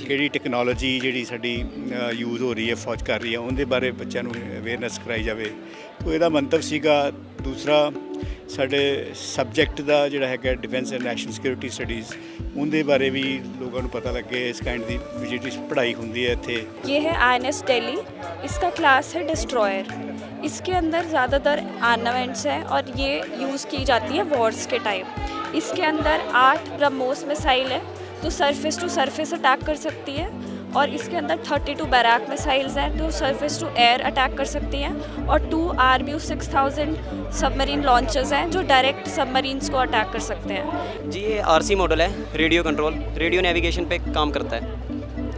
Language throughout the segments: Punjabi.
ਕਿਹੜੀ ਟੈਕਨੋਲੋਜੀ ਜਿਹੜੀ ਸਾਡੀ ਯੂਜ਼ ਹੋ ਰਹੀ ਹੈ ਫੌਜ ਕਰ ਰਹੀ ਹੈ ਉਹਦੇ ਬਾਰੇ ਬੱਚਿਆਂ ਨੂੰ ਅਵੇਅਰਨੈਸ ਕਰਾਈ ਜਾਵੇ ਤੋ ਇਹਦਾ ਮੰਤਵ ਸੀਗਾ ਦੂਸਰਾ ਸਾਡੇ ਸਬਜੈਕਟ ਦਾ ਜਿਹੜਾ ਹੈਗਾ defence and national security studies ਉਹਦੇ ਬਾਰੇ ਵੀ ਲੋਕਾਂ ਨੂੰ ਪਤਾ ਲੱਗੇ ਇਸ ਕਾਈਂਡ ਦੀ ਵੀ ਜਿਹੜੀ ਪੜ੍ਹਾਈ ਹੁੰਦੀ ਹੈ ਇੱਥੇ ये है आई दिल्ली इसका क्लास है डिस्ट्रॉयर इसके अंदर ज़्यादातर आर्नामेंट्स हैं और ये यूज़ की जाती है वॉर्स के टाइम इसके अंदर आठ ब्रह्मोस मिसाइल है तो सरफेस टू सरफेस अटैक कर सकती है और इसके अंदर 32 बैराक मिसाइल्स हैं जो सरफेस टू एयर अटैक कर सकती हैं और two R B six thousand submarine launchers हैं जो डायरेक्ट सबमरीन्स को अटैक कर सकते हैं जी ये आरसी मॉडल है रेडियो कंट्रोल रेडियो नेविगेशन पे काम करता है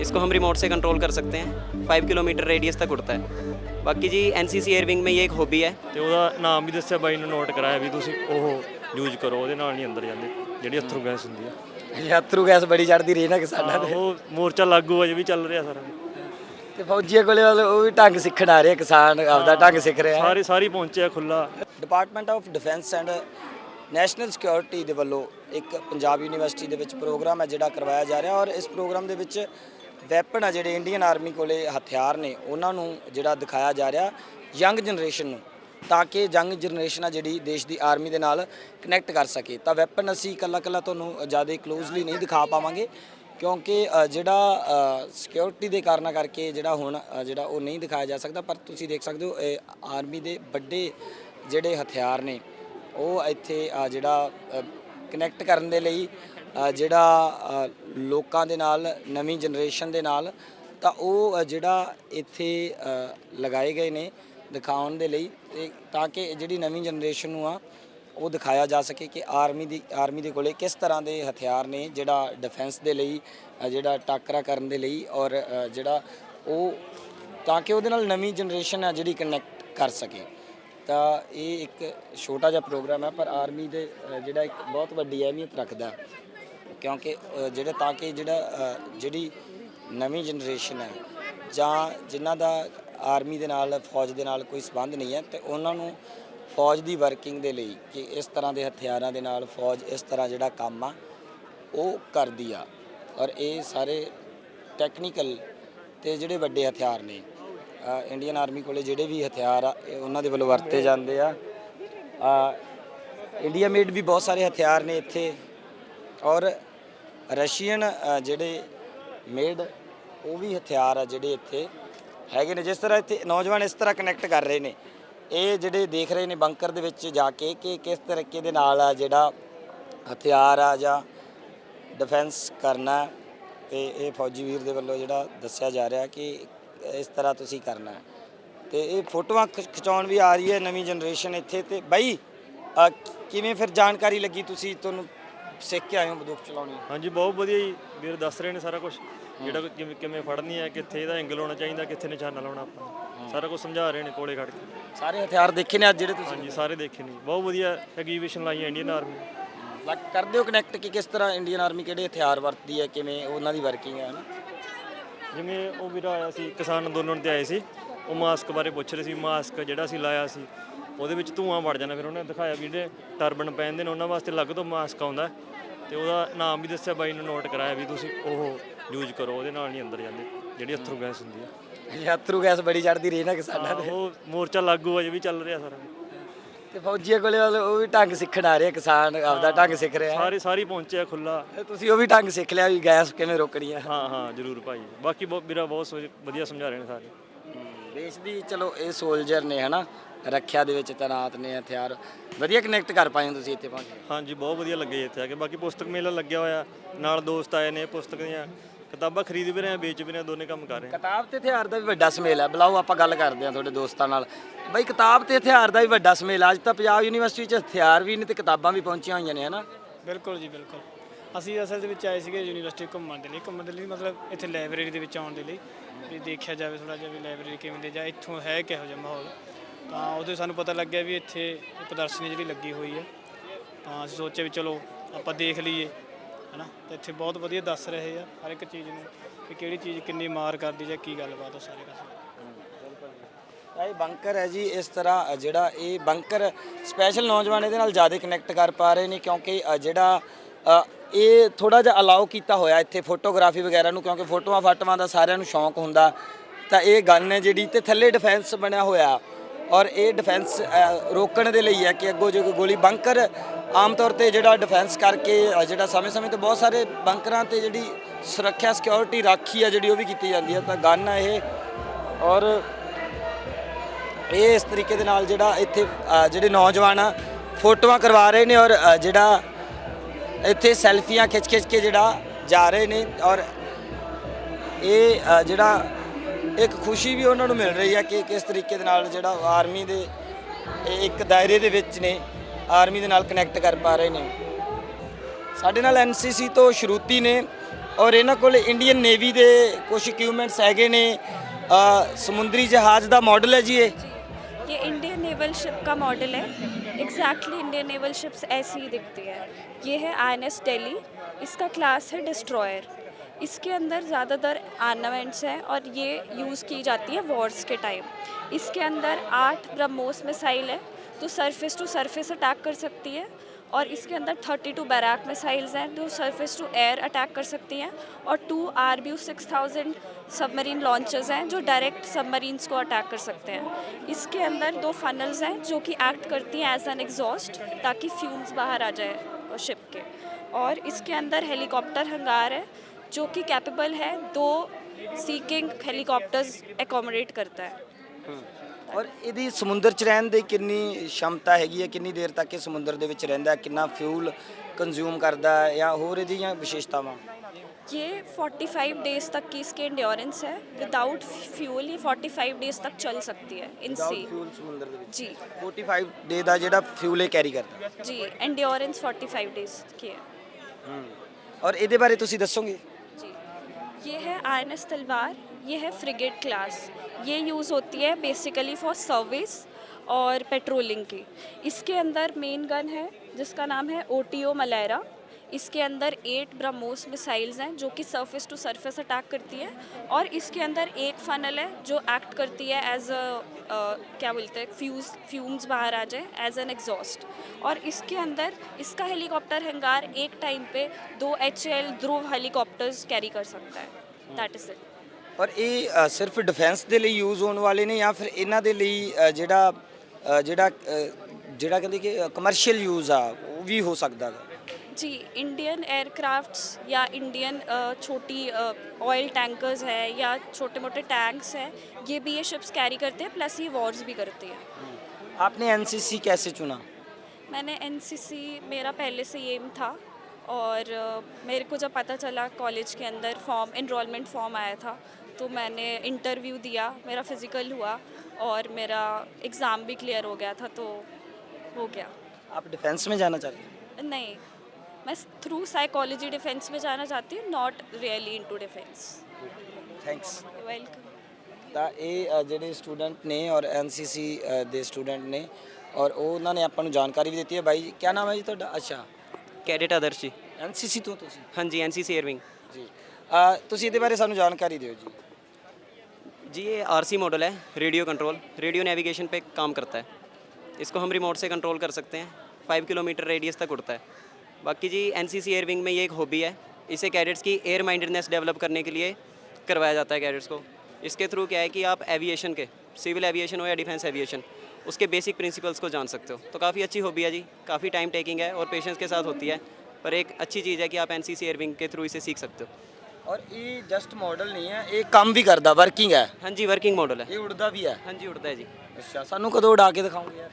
इसको हम रिमोट से कंट्रोल कर सकते हैं फाइव किलोमीटर रेडियस तक उड़ता है बाकी जी एनसीसी एयर विंग में ये एक हॉबी है ਤੇ ਉਹਦਾ ਨਾਮ ਵੀ ਦੱਸਿਆ ਬਾਈ ਨੂੰ ਨੋਟ ਕਰਾਇਆ ਵੀ ਤੁਸੀਂ ਉਹ ਯੂਜ਼ ਕਰੋ ਉਹਦੇ ਨਾਲ ਨਹੀਂ ਅੰਦਰ ਜਾਂਦੇ ਜਿਹੜੀ ਅਥਰੂ ਗੈਸ ਹੁੰਦੀ ਆ ਯਾਤਰੂ ਗੈਸ ਬੜੀ ਚੜਦੀ ਰਹੀ ਨਾ ਕਿਸਾਨਾਂ ਹਾਂ, ਉਹ ਮੋਰਚਾ ਲਾਗੂ ਅਜੇ ਵੀ ਚੱਲ ਰਿਹਾ ਸਾਰਾ। ਤੇ ਫੌਜੀਆਂ ਕੋਲੇ ਵਾਲੇ ਉਹ ਵੀ ਢੰਗ ਸਿੱਖਣ ਆ ਰਹੇ ਕਿਸਾਨ ਆਪਦਾ ਢੰਗ ਸਿੱਖ ਰਿਹਾ। ਸਾਰੇ ਸਾਰੀ ਪਹੁੰਚਿਆ ਖੁੱਲਾ department of defence and national security ਦੇ ਵੱਲੋਂ ਇੱਕ ਪੰਜਾਬ ਯੂਨੀਵਰਸਿਟੀ ਦੇ ਵਿੱਚ ਪ੍ਰੋਗਰਾਮ ਹੈ ਜਿਹੜਾ ਕਰਵਾਇਆ ਜਾ ਰਿਹਾ ਔਰ ਇਸ ਪ੍ਰੋਗਰਾਮ ਦੇ ਵਿੱਚ ਵੈਪਨ ਆ ਜਿਹੜੇ ਇੰਡੀਅਨ ਆਰਮੀ ਕੋਲੇ ਹਥਿਆਰ ਨੇ ਉਹਨਾਂ ਨੂੰ ਜਿਹੜਾ ਦਿਖਾਇਆ ਜਾ ਰਿਹਾ ਯੰਗ ਜਨਰੇਸ਼ਨ ਨੂੰ। ਤਾਂ ਕਿ ਯੰਗ ਜਨਰੇਸ਼ਨ ਆ ਜਿਹੜੀ ਦੇਸ਼ ਦੀ ਆਰਮੀ ਦੇ ਨਾਲ ਕਨੈਕਟ ਕਰ ਸਕੇ। ਤਾਂ ਵੈਪਨ ਅਸੀਂ ਇਕੱਲਾ ਇਕੱਲਾ ਤੁਹਾਨੂੰ ਜ਼ਿਆਦਾ ਕਲੋਜ਼ਲੀ ਨਹੀਂ ਦਿਖਾ ਪਾਵਾਂਗੇ, ਕਿਉਂਕਿ ਜਿਹੜਾ ਸਿਕਿਉਰਿਟੀ ਦੇ ਕਾਰਨਾਂ ਕਰਕੇ ਜਿਹੜਾ ਹੁਣ ਜਿਹੜਾ ਉਹ ਨਹੀਂ ਦਿਖਾਇਆ ਜਾ ਸਕਦਾ, ਪਰ ਤੁਸੀਂ ਦੇਖ ਸਕਦੇ ਹੋ ਆਰਮੀ ਦੇ ਵੱਡੇ ਜਿਹੜੇ ਹਥਿਆਰ ਨੇ, ਉਹ ਇੱਥੇ ਜਿਹੜਾ ਕਨੈਕਟ ਕਰਨ ਦੇ ਲਈ ਜਿਹੜਾ ਲੋਕਾਂ ਦੇ ਨਾਲ, ਨਵੀਂ ਜਨਰੇਸ਼ਨ ਦੇ ਨਾਲ, ਤਾਂ ਉਹ ਜਿਹੜਾ ਇੱਥੇ ਲਗਾਏ ਗਏ ਨੇ ਦਿਖਾਉਣ ਦੇ ਲਈ, ਤੇ ਤਾਂ ਕਿ ਜਿਹੜੀ ਨਵੀਂ ਜਨਰੇਸ਼ਨ ਨੂੰ ਆ, ਉਹ ਦਿਖਾਇਆ ਜਾ ਸਕੇ ਕਿ ਆਰਮੀ ਦੀ ਆਰਮੀ ਦੇ ਕੋਲੇ ਕਿਸ ਤਰ੍ਹਾਂ ਦੇ ਹਥਿਆਰ ਨੇ, ਜਿਹੜਾ ਡਿਫੈਂਸ ਦੇ ਲਈ ਜਿਹੜਾ ਟਾਕਰਾ ਕਰਨ ਦੇ ਲਈ ਔਰ ਜਿਹੜਾ ਉਹ ਤਾਂ ਕਿ ਉਹਦੇ ਨਾਲ ਨਵੀਂ ਜਨਰੇਸ਼ਨ ਆ ਜਿਹੜੀ ਕਨੈਕਟ ਕਰ ਸਕੇ। ਤਾਂ ਇਹ ਇੱਕ ਛੋਟਾ ਜਿਹਾ ਪ੍ਰੋਗਰਾਮ ਹੈ ਪਰ ਆਰਮੀ ਦੇ ਜਿਹੜਾ ਇੱਕ ਬਹੁਤ ਵੱਡੀ ਅਹਿਮੀਅਤ ਰੱਖਦਾ ਕਿਉਂਕਿ ਜਿਹੜਾ ਤਾਂ ਕਿ ਜਿਹੜਾ ਜਿਹੜੀ ਨਵੀਂ ਜਨਰੇਸ਼ਨ ਹੈ, ਜਾਂ ਜਿਨ੍ਹਾਂ ਦਾ ਆਰਮੀ ਦੇ ਨਾਲ, ਫੌਜ ਦੇ ਨਾਲ ਕੋਈ ਸਬੰਧ ਨਹੀਂ ਹੈ ਤੇ ਉਹਨਾਂ ਨੂੰ ਫੌਜ ਦੀ ਵਰਕਿੰਗ ਦੇ ਲਈ ਕਿ ਇਸ ਤਰ੍ਹਾਂ ਦੇ ਹਥਿਆਰਾਂ ਦੇ ਨਾਲ ਫੌਜ ਇਸ ਤਰ੍ਹਾਂ ਜਿਹੜਾ ਕੰਮ ਆ, ਉਹ ਕਰਦੀ ਆ। ਔਰ ਇਹ ਸਾਰੇ ਟੈਕਨੀਕਲ ਤੇ ਜਿਹੜੇ ਵੱਡੇ ਹਥਿਆਰ ਨੇ ਇੰਡੀਅਨ ਆਰਮੀ ਕੋਲੇ ਜਿਹੜੇ ਵੀ ਹਥਿਆਰ ਆ, ਇਹ ਉਹਨਾਂ ਦੇ ਵੱਲੋਂ ਵਰਤੇ ਜਾਂਦੇ ਆ। ਇੰਡੀਆ ਮੇਡ ਵੀ ਬਹੁਤ ਸਾਰੇ ਹਥਿਆਰ ਨੇ ਇੱਥੇ। ਔਰ ਰਸ਼ੀਅਨ ਜਿਹੜੇ ਮੇਡ ਉਹ ਵੀ ਹਥਿਆਰ ਆ ਜਿਹੜੇ ਇੱਥੇ ਹੈਗੇ ਨੇ ਜਿਸ ਤਰ੍ਹਾਂ ਇੱਥੇ ਨੌਜਵਾਨ ਇਸ ਤਰ੍ਹਾਂ ਕਨੈਕਟ ਕਰ ਰਹੇ ਨੇ। ਇਹ ਜਿਹੜੇ ਦੇਖ ਰਹੇ ਨੇ ਬੰਕਰ ਦੇ ਵਿੱਚ ਜਾ ਕੇ ਕਿ ਕਿਸ ਤਰੀਕੇ ਦੇ ਨਾਲ ਆ ਜਿਹੜਾ ਹਥਿਆਰ ਆ ਜਾਂ ਡਿਫੈਂਸ ਕਰਨਾ ਹੈ ਤੇ ਇਹ ਫੌਜੀ ਵੀਰ ਦੇ ਵੱਲੋਂ ਜਿਹੜਾ ਦੱਸਿਆ ਜਾ ਰਿਹਾ ਕਿ ਇਸ ਤਰ੍ਹਾਂ ਤੁਸੀਂ ਕਰਨਾ ਹੈ। ਤੇ ਇਹ ਫੋਟੋਆਂ ਖਿ- ਖਿਚਾਉਣ ਵੀ ਆ ਰਹੀ ਹੈ ਨਵੀਂ ਜਨਰੇਸ਼ਨ ਇੱਥੇ ਤੇ। ਬਾਈ ਅ, ਕਿਵੇਂ ਫਿਰ ਜਾਣਕਾਰੀ ਲੱਗੀ ਤੁਸੀਂ? ਤੁਹਾਨੂੰ ਸਿੱਖ ਕੇ ਆਏ ਹੋ ਬੰਦੂਕ ਚਲਾਉਣੀ। ਹਾਂਜੀ ਬਹੁਤ ਵਧੀਆ ਜੀ। ਵੀਰ ਦੱਸ ਰਹੇ ਨੇ ਸਾਰਾ ਕੁਝ ਜਿਹੜਾ ਕਿਵੇਂ ਕਿਵੇਂ ਫੜਨੀ ਹੈ ਕਿੱਥੇ ਇਹਦਾ ਐਂਗਲ ਹੋਣਾ ਚਾਹੀਦਾ ਕਿੱਥੇ ਨਿਸ਼ਾਨਾ ਲਾਉਣਾ ਆਪਾਂ। ਸਾਰਾ ਕੁਝ ਸਮਝਾ ਰਹੇ ਨੇ ਕੋਲੇ ਖੜ ਕੇ। ਸਾਰੇ ਹਥਿਆਰ ਦੇਖੇ ਨੇ ਅੱਜ ਜਿਹੜੇ ਤੁਸੀਂ ਹਾਂਜੀ ਸਾਰੇ ਦੇਖੇ ਨੇ। ਬਹੁਤ ਵਧੀਆ ਐਗਜੀਬਿਸ਼ਨ ਲਾਈ ਹੈ ਇੰਡੀਅਨ ਆਰਮੀ ਲੱਗ ਕਰਦੇ ਹੋ ਕਨੈਕਟ ਕਿ ਕਿਸ ਤਰ੍ਹਾਂ ਇੰਡੀਅਨ ਆਰਮੀ ਕਿਹੜੇ ਹਥਿਆਰ ਵਰਤਦੀ ਹੈ ਕਿਵੇਂ ਉਹਨਾਂ ਦੀ ਵਰਕਿੰਗ ਹੈ ਨਾ ਜਿਵੇਂ ਉਹ ਵੀਰ ਆਇਆ ਸੀ ਕਿਸਾਨ ਅੰਦੋਲਨ ਤੇ ਆਏ ਸੀ। ਉਹ ਮਾਸਕ ਬਾਰੇ ਪੁੱਛ ਰਹੇ ਸੀ। ਮਾਸਕ ਜਿਹੜਾ ਸੀ ਲਾਇਆ ਸੀ ਉਹਦੇ ਵਿੱਚ ਧੂਆਂ ਵੜ ਜਾਣਾ। ਫਿਰ ਉਹਨੇ ਦਿਖਾਇਆ ਵੀ ਜਿਹੜੇ ਟਰਬਨ ਪਹਿਨਦੇ ਨੇ ਉਹਨਾਂ ਵਾਸਤੇ ਅਲੱਗ ਤੋਂ ਮਾਸਕ ਆਉਂਦਾ। ਤੇ ਉਹਦਾ ਨਾਮ ਵੀ ਦੱਸਿਆ ਬਾਈ ਨੂੰ ਨੋਟ ਕਰਾਇਆ ਵੀ ਤੁਸੀਂ ਉਹ ਯੂਜ਼ ਕਰੋ ਉਹਦੇ ਨਾਲ ਨਹੀਂ ਅੰਦਰ ਜਾਂਦੇ ਜਿਹੜੀ ਅਥਰੂ ਗੈਸ ਹੁੰਦੀ ਆ। ਯਾਤਰੂ ਗੈਸ ਬੜੀ ਚੜਦੀ ਰਹੀ ਨਾ ਕਿਸਾਨਾਂ ਹਾਂ, ਉਹ ਮੋਰਚਾ ਲਾਗੂ ਅਜੇ ਵੀ ਚੱਲ ਰਿਹਾ ਸਾਰਾ। ਤੇ ਫੌਜੀਆਂ ਕੋਲੇ ਵਾਲੇ ਉਹ ਵੀ ਢੰਗ ਸਿੱਖਣ ਆ ਰਹੇ ਕਿਸਾਨ ਆਪਦਾ ਢੰਗ ਸਿੱਖ ਰਿਹਾ। ਸਾਰੇ ਸਾਰੀ ਪਹੁੰਚਿਆ ਖੁੱਲਾ ਤੇ ਤੁਸੀਂ ਉਹ ਵੀ ਢੰਗ ਸਿੱਖ ਲਿਆ ਵੀ ਗੈਸ ਕਿਵੇਂ ਰੋਕਣੀ ਆ। ਹਾਂ ਹਾਂ ਜਰੂਰ ਭਾਈ। ਬਾਕੀ ਬਹੁਤ ਵੀਰਾ ਬਹੁਤ ਸੋਚ- ਵਧੀਆ ਸਮਝਾ ਰਹੇ ਨੇ ਸਾਰੇ। ਦੇਸ਼ ਦੀ ਚਲੋ ਇਹ ਸੋਲਜਰ ਨੇ ਹਨਾ ਰੱਖਿਆ ਦੇ ਵਿੱਚ ਤੈਨਾਤ ਨੇ ਹਥਿਆਰ ਵਧੀਆ ਕਨੈਕਟ ਕਰ ਪਾਏ ਹੋ ਤੁਸੀਂ ਇੱਥੇ ਪਹੁੰਚ ਕੇ। ਹਾਂਜੀ ਬਹੁਤ ਵਧੀਆ ਲੱਗੇ ਇੱਥੇ ਆ ਕੇ। ਬਾਕੀ ਪੁਸਤਕ ਮੇਲਾ ਲੱਗਿਆ ਹੋਇਆ ਨਾਲ ਦੋਸਤ ਆਏ ਨੇ ਪੁਸਤਕ ਦੀਆਂ। ਕਿਤਾਬਾਂ ਖਰੀਦ ਵੀ ਰਹੇ ਆ ਵੇਚ ਵੀ ਰਹੇ ਆ ਦੋਨੇ ਕੰਮ ਕਰ ਰਹੇ ਆ। ਕਿਤਾਬ ਤੇ ਹਥਿਆਰ ਦਾ ਵੀ ਵੱਡਾ ਸਮੇਲ ਹੈ ਬੁਲਾਓ ਆਪਾਂ ਗੱਲ ਕਰਦੇ ਹਾਂ ਤੁਹਾਡੇ ਦੋਸਤਾਂ ਨਾਲ। ਬਈ ਕਿਤਾਬ ਤੇ ਹਥਿਆਰ ਦਾ ਵੀ ਵੱਡਾ ਸਮੇਲ ਆ। ਅੱਜ ਤਾਂ ਪੰਜਾਬ ਯੂਨੀਵਰਸਿਟੀ 'ਚ ਹਥਿਆਰ ਵੀ ਨੇ ਤੇ ਕਿਤਾਬਾਂ ਵੀ ਪਹੁੰਚੀਆਂ ਹੋਈਆਂ ਨੇ ਹਨਾ? ਬਿਲਕੁਲ ਜੀ ਬਿਲਕੁਲ। ਅਸੀਂ ਅਸਲ ਦੇ ਵਿੱਚ ਆਏ ਸੀਗੇ ਯੂਨੀਵਰਸਿਟੀ ਘੁੰਮਣ ਦੇ ਲਈ। ਘੁੰਮਣ ਦੇ ਲਈ ਮਤਲਬ ਇੱਥੇ ਲਾਇਬ੍ਰੇਰੀ ਦੇ ਵਿੱਚ ਆਉਣ ਦੇ ਲਈ। ਵੀ ਦੇਖਿਆ ਜਾਵੇ ਥੋੜਾ ਜਿਹਾ ਵੀ ਲਾਇਬ੍ਰੇਰੀ ਕਿਵੇਂ ਦੀ ਜਾਂ ਇੱਥੋਂ ਹੈ ਕਿਹੋ ਜਿਹਾ ਮਾਹੌਲ। ਤਾਂ ਉਹਦੇ ਸਾਨੂੰ ਪਤਾ ਲੱਗਿਆ ਵੀ ਇੱਥੇ ਪ੍ਰਦਰਸ਼ਨੀ ਜਿਹੜੀ ਲੱਗੀ ਹੋਈ ਹੈ। ਤਾਂ ਅਸੀਂ ਸੋਚਿਆ ਵੀ ਚਲੋ ਆਪਾਂ ਦੇਖ ਲਈਏ, ਹਨਾ? ਤੇ ਇੱਥੇ ਬਹੁਤ ਵਧੀਆ ਦੱਸ ਰਹੇ ਆ ਹਰ ਇੱਕ ਚੀਜ਼ ਨੂੰ ਕਿ ਕਿਹੜੀ ਚੀਜ਼ ਕਿੰਨੀ ਮਾਰ ਕਰਦੀ ਜਾਂ ਕੀ ਗੱਲਬਾਤ ਉਹ ਸਾਰੇ ਕਾਸੇ ਇਹ ਬੰਕਰ ਹੈ ਜੀ, ਇਸ ਤਰ੍ਹਾਂ ਜਿਹੜਾ ਇਹ ਬੰਕਰ ਸਪੈਸ਼ਲ ਨੌਜਵਾਨ ਇਹਦੇ ਨਾਲ ਜ਼ਿਆਦਾ ਕਨੈਕਟ ਕਰ ਪਾ ਰਹੇ ਨੇ ਕਿਉਂਕਿ ਜਿਹੜਾ ਇਹ ਥੋੜਾ ਜਿਹਾ ਅਲਾਉ ਕੀਤਾ ਹੋਇਆ ਇੱਥੇ ਫੋਟੋਗ੍ਰਾਫੀ ਵਗੈਰਾ ਨੂੰ, ਕਿਉਂਕਿ ਫੋਟੋਆਂ ਫਾਟਵਾਂ ਦਾ ਸਾਰਿਆਂ ਨੂੰ ਸ਼ੌਂਕ ਹੁੰਦਾ। ਤਾਂ ਇਹ ਗਨ ਹੈ ਜਿਹੜੀ ਤੇ ਥੱਲੇ ਡਿਫੈਂਸ ਬਣਿਆ ਹੋਇਆ। ਔਰ ਇਹ ਡਿਫੈਂਸ ਰੋਕਣ ਦੇ ਲਈ ਹੈ ਕਿ ਅੱਗੋਂ ਜੇ ਕੋਈ ਗੋਲੀ ਬੰਕਰ ਆਮ ਤੌਰ ਤੇ ਜਿਹੜਾ ਡਿਫੈਂਸ ਕਰਕੇ ਜਿਹੜਾ ਸਮੇਂ-ਸਮੇਂ ਤੇ ਬਹੁਤ ਸਾਰੇ ਬੰਕਰਾਂ ਤੇ ਜਿਹੜੀ ਸੁਰੱਖਿਆ ਸਿਕਿਉਰਿਟੀ ਰਾਖੀ ਆ ਜਿਹੜੀ ਉਹ ਵੀ ਕੀਤੀ ਜਾਂਦੀ ਹੈ, ਤਾਂ ਗਨ ਆ ਇਹ। ਔਰ ਇਹ ਇਸ ਤਰੀਕੇ ਦੇ ਨਾਲ ਜਿਹੜਾ ਇੱਥੇ ਜਿਹੜੇ ਨੌਜਵਾਨ ਆ, ਫੋਟੋਆਂ ਕਰਵਾ ਰਹੇ ਨੇ ਔਰ ਜਿਹੜਾ ਇੱਥੇ ਸੈਲਫੀਆਂ ਖਿੱਚ-ਖਿੱਚ ਕੇ ਜਿਹੜਾ ਜਾ ਰਹੇ ਨੇ ਔਰ ਇਹ ਜਿਹੜਾ ਇੱਕ ਖੁਸ਼ੀ ਵੀ ਉਹਨਾਂ ਨੂੰ ਮਿਲ ਰਹੀ ਹੈ ਕਿ ਕਿਸ ਤਰੀਕੇ ਦੇ ਨਾਲ ਜਿਹੜਾ ਆਰਮੀ ਦੇ ਇੱਕ ਦਾਇਰੇ ਦੇ ਵਿੱਚ ਨੇ, ਆਰਮੀ ਦੇ ਨਾਲ ਕਨੈਕਟ ਕਰ ਪਾ ਰਹੇ ਨੇ। ਸਾਡੇ ਨਾਲ ਐਨਸੀਸੀ ਤੋਂ ਸ਼ਰੂਤੀ ਨੇ ਔਰ ਇਹਨਾਂ ਕੋਲ ਇੰਡੀਅਨ ਨੇਵੀ ਦੇ ਕੁਝ ਇਕਵਿਪਮੈਂਟਸ ਹੈਗੇ ਨੇ। ਸਮੁੰਦਰੀ ਜਹਾਜ਼ ਦਾ ਮਾਡਲ ਹੈ ਜੀ ਇਹ। ਇੰਡੀਅਨ ਨੇਵਲ ਸ਼ਿਪ ਦਾ ਮਾਡਲ ਹੈ। एग्जैक्टली इंडियन नेवल शिप्स ऐसी ही दिखती है। ये है आई एन एस डेली इसका क्लास है डिस्ट्रॉयर इसके अंदर ज़्यादातर आर्नामेंट्स हैं और ये यूज़ की जाती है वॉर्स के टाइम इसके अंदर आठ ब्रह्मोस मिसाइल है तो सरफेस टू सरफेस अटैक कर सकती है। और इसके अंदर 32 बैरक मिसाइल्स हैं, जो सरफेस टू एयर अटैक कर सकती हैं और two R B six thousand submarine launchers हैं, जो डायरेक्ट सबमरीन्स को अटैक कर सकते हैं। इसके अंदर दो फनल्स हैं, जो कि एक्ट करती हैं एज एन एग्जॉस्ट ताकि फ्यूम्स बाहर आ जाए शिप के। और इसके अंदर हेलीकॉप्टर हंगार है, जो कि कैपेबल है, दो सीकिंग हेलीकॉप्टर्स एकोमोडेट करता है। ਔਰ ਇਹਦੀ ਸਮੁੰਦਰ 'ਚ ਰਹਿਣ ਦੀ ਕਿੰਨੀ क्षमता ਹੈਗੀ ਹੈ ਕਿੰਨੀ ਦੇਰ ਤੱਕ ਇਹ ਸਮੁੰਦਰ ਦੇ ਵਿੱਚ ਰਹਿੰਦਾ ਹੈ ਕਿੰਨਾ ਫਿਊਲ ਕੰਜ਼ਿਊਮ ਕਰਦਾ ਹੈ ਜਾਂ ਹੋਰ ਇਹਦੀਆਂ ਵਿਸ਼ੇਸ਼ਤਾਵਾਂ ये 45 डेज तक की इसकी इंड्योरेंस है विदाउट फ्यूल ये 45 डेज तक चल सकती है इन सी ਫਿਊਲ ਸਮੁੰਦਰ ਦੇ ਵਿੱਚ जी 45 ਡੇ ਦਾ ਜਿਹੜਾ ਫਿਊਲ ਇਹ ਕੈਰੀ ਕਰਦਾ जी इंड्योरेंस 45 डेज की है ਔਰ ਇਹਦੇ ਬਾਰੇ ਤੁਸੀਂ ਦੱਸੋਗੇ जी ये है आई तलवार ये है फ्रिगेट क्लास ये यूज़ होती है बेसिकली फॉर सर्विस और पेट्रोलिंग की. इसके अंदर मेन गन है, जिसका नाम है ओ टी ओ मलेरा इसके अंदर एट ब्रह्मोस मिसाइल्स हैं, जो कि सरफेस टू सरफेस अटैक करती है. और इसके अंदर एक फनल है, जो एक्ट करती है एज अ क्या बोलते हैं फ्यूज फ्यूम्स बाहर आ जाए एज एन एग्जॉस्ट और इसके अंदर इसका हेलीकॉप्टर हंगार एक टाइम पे दो H L Dhruv helicopters carry कर सकता है. दैट इज़ इट ਔਰ ਇਹ ਅ, ਸਿਰਫ ਡਿਫੈਂਸ ਦੇ ਲਈ ਯੂਜ਼ ਹੋਣ ਵਾਲੇ ਨੇ ਜਾਂ ਫਿਰ ਇਹਨਾਂ ਦੇ ਲਈ ਅ, ਜਿਹੜਾ ਅ, ਜਿਹੜਾ ਅ, ਜਿਹੜਾ ਕਹਿੰਦੇ ਕਿ ਕਮਰਸ਼ੀਅਲ ਯੂਜ਼ ਆ ਉਹ ਵੀ ਹੋ ਸਕਦਾ ਹੈ जी इंडियन एयरक्राफ्ट्स या इंडियन छोटी ऑयल टैंकर्स है या छोटे मोटे टैंक्स हैं ये भी ये शिप्स कैरी करते हैं प्लस ये वॉर्स भी करते हैं आपने एनसीसी कैसे चुना मैंने एनसीसी मेरा पहले से एम था और अ, मेरे को जब पता चला कॉलेज के अंदर फॉर्म इनरोलमेंट फॉर्म आया था तो मैंने इंटरव्यू दिया मेरा फिज़िकल हुआ और मेरा एग्ज़ाम भी क्लियर हो गया था तो हो गया आप डिफेंस में जाना चाहते हैं नहीं मैं थ्रू साइकोलॉजी डिफेंस में जाना चाहती हूँ not really into defence thanks welcome ਤਾਂ ਇਹ ਅ, ਜਿਹੜੇ ਸਟੂਡੈਂਟ ਨੇ ਔਰ ਐਨਸੀਸੀ ਦੇ ਸਟੂਡੈਂਟ ਨੇ ਔਰ ਉਹ ਉਹਨਾਂ ਨੇ ਆਪਾਂ ਨੂੰ ਜਾਣਕਾਰੀ ਵੀ ਦਿੱਤੀ ਹੈ ਬਾਈ ਕੀ ਨਾਮ ਹੈ ਜੀ ਤੁਹਾਡਾ ਅੱਛਾ कैडेट आदर्श जी ਐਨਸੀਸੀ ਤੋਂ ਤੁਸੀਂ हाँ जी एन सी सी एयरविंग ਜੀ ਅ, ਤੁਸੀਂ ਇਹਦੇ ਬਾਰੇ ਸਾਨੂੰ ਜਾਣਕਾਰੀ ਦਿਓ ਜੀ जी, ये आर सी मॉडल है रेडियो कंट्रोल रेडियो नेविगेशन पे काम करता है. इसको हम रिमोट से कंट्रोल कर सकते हैं. फाइव किलोमीटर रेडियस तक उड़ता है. बाकी जी एन सी सी एयरविंग में ये एक हॉबी है. इसे कैडेट्स की एयर माइंडेडनेस डेवलप करने के लिए करवाया जाता है कैडेट्स को. इसके थ्रू क्या है कि आप एविएशन के सिविल एविएशन हो या डिफेंस एविएशन उसके बेसिक प्रिंसिपल्स को जान सकते हो. तो काफ़ी अच्छी हॉबी है जी. काफ़ी टाइम टेकिंग है और पेशेंस के साथ होती है. पर एक अच्छी चीज़ है कि आप N C C air wing के थ्रू इसे सीख सकते हो. ਔਰ ਇਹ ਜਸਟ ਮਾਡਲ ਨਹੀਂ ਹੈ ਇਹ ਕੰਮ ਵੀ ਕਰਦਾ ਵਰਕਿੰਗ ਹੈ ਹਾਂਜੀ ਵਰਕਿंग मॉडल है ਇਹ ਉੜਦਾ ਵੀ ਹੈ हाँ जी उड़ता है जी ਅੱਛਾ ਸਾਨੂੰ ਕਦੋਂ ਉਡਾ ਕੇ ਦਿਖਾਓਗੇ ਯਾਰ